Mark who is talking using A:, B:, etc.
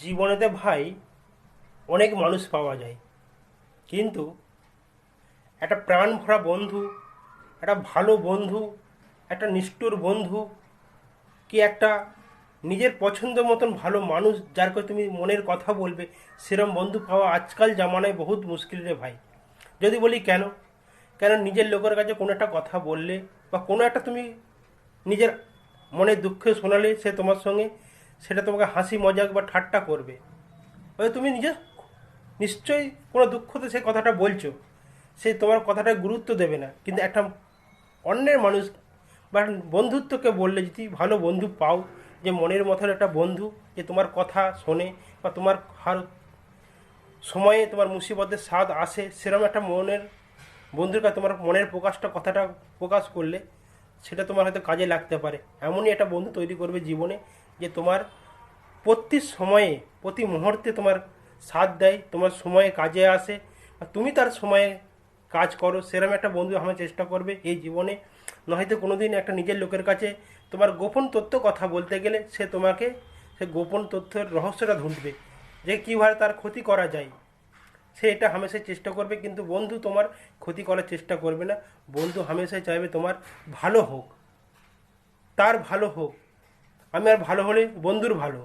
A: জীবনেতে ভাই অনেক মানুষ পাওয়া যায়। কিন্তু একটা প্রাণ ভরা বন্ধু, একটা ভালো বন্ধু, একটা নিষ্ঠুর বন্ধু, কি একটা নিজের পছন্দ মতন ভালো মানুষ যার কাছে তুমি মনের কথা বলবে, সেরম বন্ধু পাওয়া আজকাল জামানায় বহুত মুশকিল রে ভাই। যদি বলি কেন? কেন নিজের লোকের কাছে কোনো একটা কথা বললে বা কোনো একটা তুমি নিজের মনের দুঃখে শোনালে সে তোমার সঙ্গে সেটা তোমাকে হাসি, মজাক বা ঠাট্টা করবে। হয়তো তুমি নিজে নিশ্চয়ই কোনো দুঃখতে সে কথাটা বলছো। সে তোমার কথাটা গুরুত্ব দেবে না। কিন্তু একটা অন্যের মানুষ বা বন্ধুত্বকে বললে যদি ভালো বন্ধু পাও। যে মনের মতন একটা বন্ধু যে তোমার কথা শোনে বা তোমার হার সময়ে তোমার মুসিবতের স্বাদ আসে, সেরকম একটা মনের বন্ধুর কাছে তোমার মনের প্রকাশটা, কথাটা প্রকাশ করলে সেটা তোমার হয়তো কাজে লাগতে পারে। এমনই একটা বন্ধু তৈরি করবে জীবনে যে তোমার প্রতি সময়ে, প্রতি মুহূর্তে তোমার সাথ দেয়, তোমার সময়ে কাজে আসে, আর তুমি তার সময়ে কাজ করো সেরকম একটা বন্ধু আমার চেষ্টা করবে এই জীবনে। নয়তো কোনোদিন একটা নিজের লোকের কাছে তোমার গোপন তথ্য কথা বলতে গেলে সে তোমাকে সে গোপন তথ্যের রহস্যটা ঢুঁড়বে, যে কীভাবে তার ক্ষতি করা যায়। সে এটা হামেশাই চেষ্টা করবে, কিন্তু বন্ধু তোমার ক্ষতি করার চেষ্টা করবে না। বন্ধু হামেশাই চাইবে তোমার ভালো হোক, তার ভালো হোক। আমি আর ভালো হলে বন্ধুর ভালো।